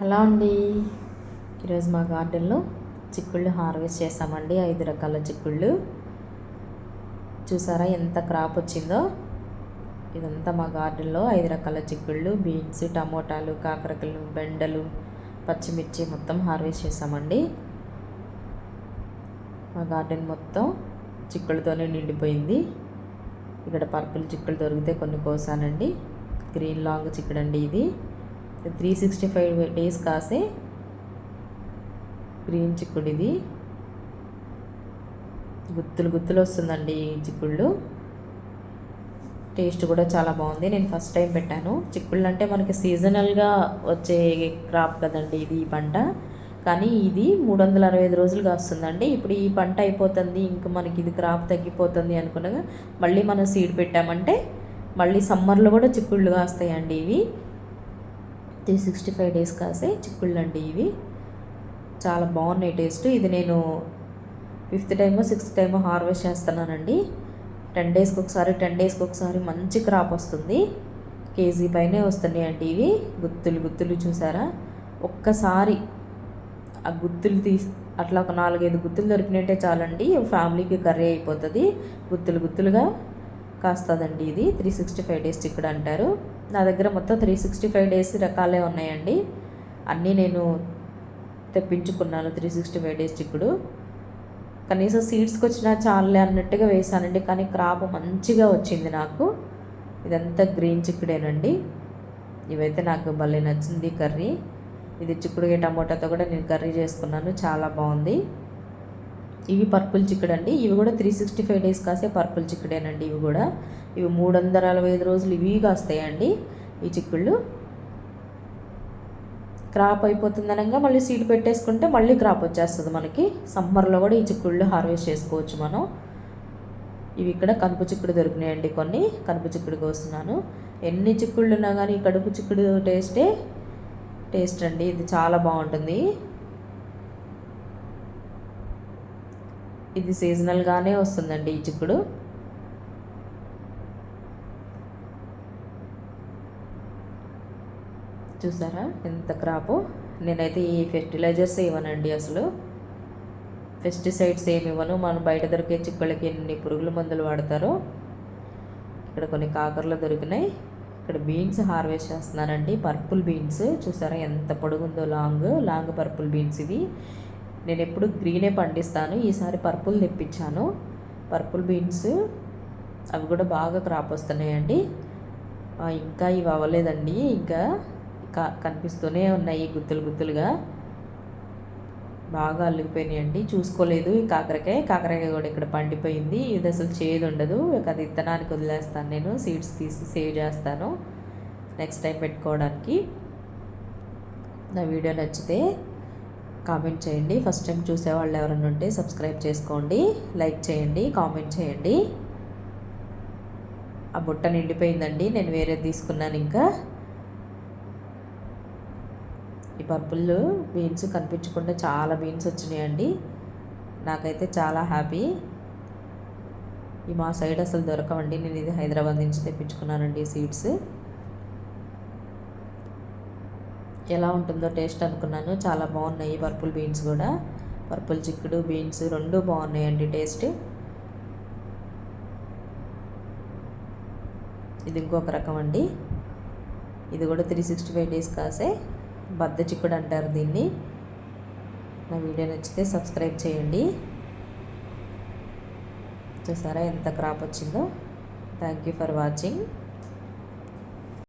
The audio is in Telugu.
హలో అండి. ఈరోజు మా గార్డెన్లో చిక్కుళ్ళు హార్వెస్ట్ చేసామండి ఐదు రకాల చిక్కుళ్ళు. చూసారా ఎంత క్రాప్ వచ్చిందో? ఇదంతా మా గార్డెన్లో ఐదు రకాల చిక్కుళ్ళు. బీన్స్ టమోటాలు కాకరకాయలు బెండలు పచ్చిమిర్చి మొత్తం హార్వెస్ట్ చేసామండి మా గార్డెన్ మొత్తం చిక్కుళ్ళతోనే నిండిపోయింది. ఇక్కడ పర్పుల్ చిక్కులు దొరికితే కొన్ని కోసానండి. గ్రీన్ లాంగ్ చిక్కుడండి ఇది. త్రీ సిక్స్టీ ఫైవ్ డేస్ కాసే గ్రీన్ చిక్కుడు ఇది. గుత్తులు గుత్తులు వస్తుందండి ఈ చిక్కుళ్ళు. టేస్ట్ కూడా చాలా బాగుంది. నేను ఫస్ట్ టైం పెట్టాను. చిక్కుళ్ళు అంటే మనకి సీజనల్గా వచ్చే క్రాప్ కదండి ఇది ఈ పంట. కానీ ఇది మూడు వందల అరవై ఐదు రోజులుగా వస్తుందండి ఇప్పుడు ఈ పంట అయిపోతుంది ఇంకా మనకి ఇది క్రాప్ తగ్గిపోతుంది అనుకునగా మళ్ళీ మనం సీడ్ పెట్టామంటే మళ్ళీ సమ్మర్లో కూడా చిక్కుళ్ళు కాస్తాయండి ఇవి. త్రీ సిక్స్టీ ఫైవ్ డేస్ కాసే చిక్కుళ్ళు అండి ఇవి. చాలా బాగున్నాయి టేస్ట్. ఇది నేను ఫిఫ్త్ టైమో సిక్స్త్ టైమో హార్వెస్ట్ చేస్తున్నానండి. టెన్ డేస్కి ఒకసారి టెన్ డేస్కి ఒకసారి మంచి క్రాప్ వస్తుంది. కేజీ పైనే వస్తున్నాయి అండి ఇవి. గుత్తులు గుత్తులు చూసారా? ఒక్కసారి ఆ గుత్తులు తీసి అట్లా ఒక నాలుగైదు గుత్తులు దొరికినట్టే చాలండి. ఫ్యామిలీకి కర్రీ అయిపోతుంది. గుత్తులు గుత్తులుగా కాస్తుందండి ఇది. త్రీ సిక్స్టీ ఫైవ్ డేస్ చిక్కుడు అంటారు. నా దగ్గర మొత్తం త్రీ సిక్స్టీ ఫైవ్ డేస్ రకాలే ఉన్నాయండి. అన్నీ నేను తెప్పించుకున్నాను త్రీ సిక్స్టీ ఫైవ్ డేస్ చిక్కుడు కనీసం సీడ్స్కి వచ్చినా చాలే అన్నట్టుగా వేసానండి. కానీ క్రాప్ మంచిగా వచ్చింది నాకు. ఇదంతా గ్రీన్ చిక్కుడేనండి. ఇవైతే నాకు భలే నచ్చింది కర్రీ. ఇది చిక్కుడుగా టమోటాతో కూడా నేను కర్రీ చేసుకున్నాను. చాలా బాగుంది. ఇవి పర్పుల్ చిక్కుడు అండి. ఇవి కూడా త్రీ సిక్స్టీ ఫైవ్ డేస్ కాసే పర్పుల్ చిక్కుడేనండి ఇవి కూడా. ఇవి మూడు వందల అరవై ఐదు రోజులు ఇవి కాస్తాయండి ఈ చిక్కుళ్ళు. క్రాప్ అయిపోతుందనగా మళ్ళీ సీడ్ పెట్టేసుకుంటే మళ్ళీ క్రాప్ వచ్చేస్తుంది మనకి. సమ్మర్లో కూడా ఈ చిక్కుళ్ళు హార్వెస్ట్ చేసుకోవచ్చు మనం. ఇవి ఇక్కడ కనుపు చిక్కుడు దొరికినాయండి కొన్ని. కనుపు చిక్కుడు కోస్తున్నాను. ఎన్ని చిక్కుళ్ళు ఉన్నా కానీ ఈ కడుపు చిక్కుడు టేస్టే టేస్ట్ అండి ఇది చాలా బాగుంటుంది. ఇది సీజనల్గానే వస్తుందండి ఈ చిక్కుడు. చూసారా ఎంత క్రాపు? నేనైతే ఈ ఫెర్టిలైజర్స్ ఇవ్వనండి అసలు? పెస్టిసైడ్స్ ఏమి ఇవ్వను. మనం బయట దొరికే చిక్కుళ్ళకి ఎన్ని పురుగుల మందులు వాడతారో. ఇక్కడ కొన్ని కాకరలు దొరికినాయి. ఇక్కడ బీన్స్ హార్వెస్ట్ చేస్తున్నానండి. పర్పుల్ బీన్స్ చూసారా ఎంత పొడుగుందో లాంగ్ లాంగ్ పర్పుల్ బీన్స్ ఇవి. నేను ఎప్పుడు గ్రీనే పండిస్తాను. ఈసారి పర్పుల్ తెప్పించాను. పర్పుల్ బీన్స్ అవి కూడా బాగా క్రాప్ వస్తున్నాయండి. ఇంకా ఇవి అవ్వలేదండి. ఇంకా కనిపిస్తూనే ఉన్నాయి గుత్తులు గుత్తులుగా. బాగా అల్లుకుపోయినాయండి. చూసుకోలేదు ఈ కాకరకాయ. కాకరకాయ కూడా ఇక్కడ పండిపోయింది. ఇది అసలు చేదు ఉండదు. అది ఇత్తనానికి వదిలేస్తాను నేను. సీడ్స్ తీసి సేవ్ చేస్తాను. నెక్స్ట్ టైం పెట్టుకోవడానికి. నా వీడియో నచ్చితే కామెంట్ చేయండి. ఫస్ట్ టైం చూసేవాళ్ళు ఎవరైనా ఉంటే సబ్స్క్రైబ్ చేసుకోండి. లైక్ చేయండి. కామెంట్ చేయండి. ఆ బుట్ట నిండిపోయిందండి. నేను వేరే తీసుకున్నాను ఇంకా. ఈ పర్పుల్ బీన్స్ కనిపించకుండా చాలా బీన్స్ వచ్చినాయండి. నాకైతే చాలా హ్యాపీ ఈ మా సైడ్ అసలు దొరకవండి. నేను ఇది హైదరాబాద్ నుంచి తెప్పించుకున్నానండి సీడ్స్ ఎలా ఉంటుందో టేస్ట్ అనుకున్నాను. చాలా బాగున్నాయి పర్పుల్ బీన్స్ కూడా. పర్పుల్ చిక్కుడు బీన్స్ రెండు బాగున్నాయండి టేస్ట్. ఇది ఇంకొక రకం అండి. ఇది కూడా త్రీ సిక్స్టీ ఫైవ్ డేస్ కాసే బద్ద చిక్కుడు అంటారు దీన్ని. నా వీడియో నచ్చితే సబ్స్క్రైబ్ చేయండి. చూసారా ఎంత క్రాప్ వచ్చిందో. Thank you for watching.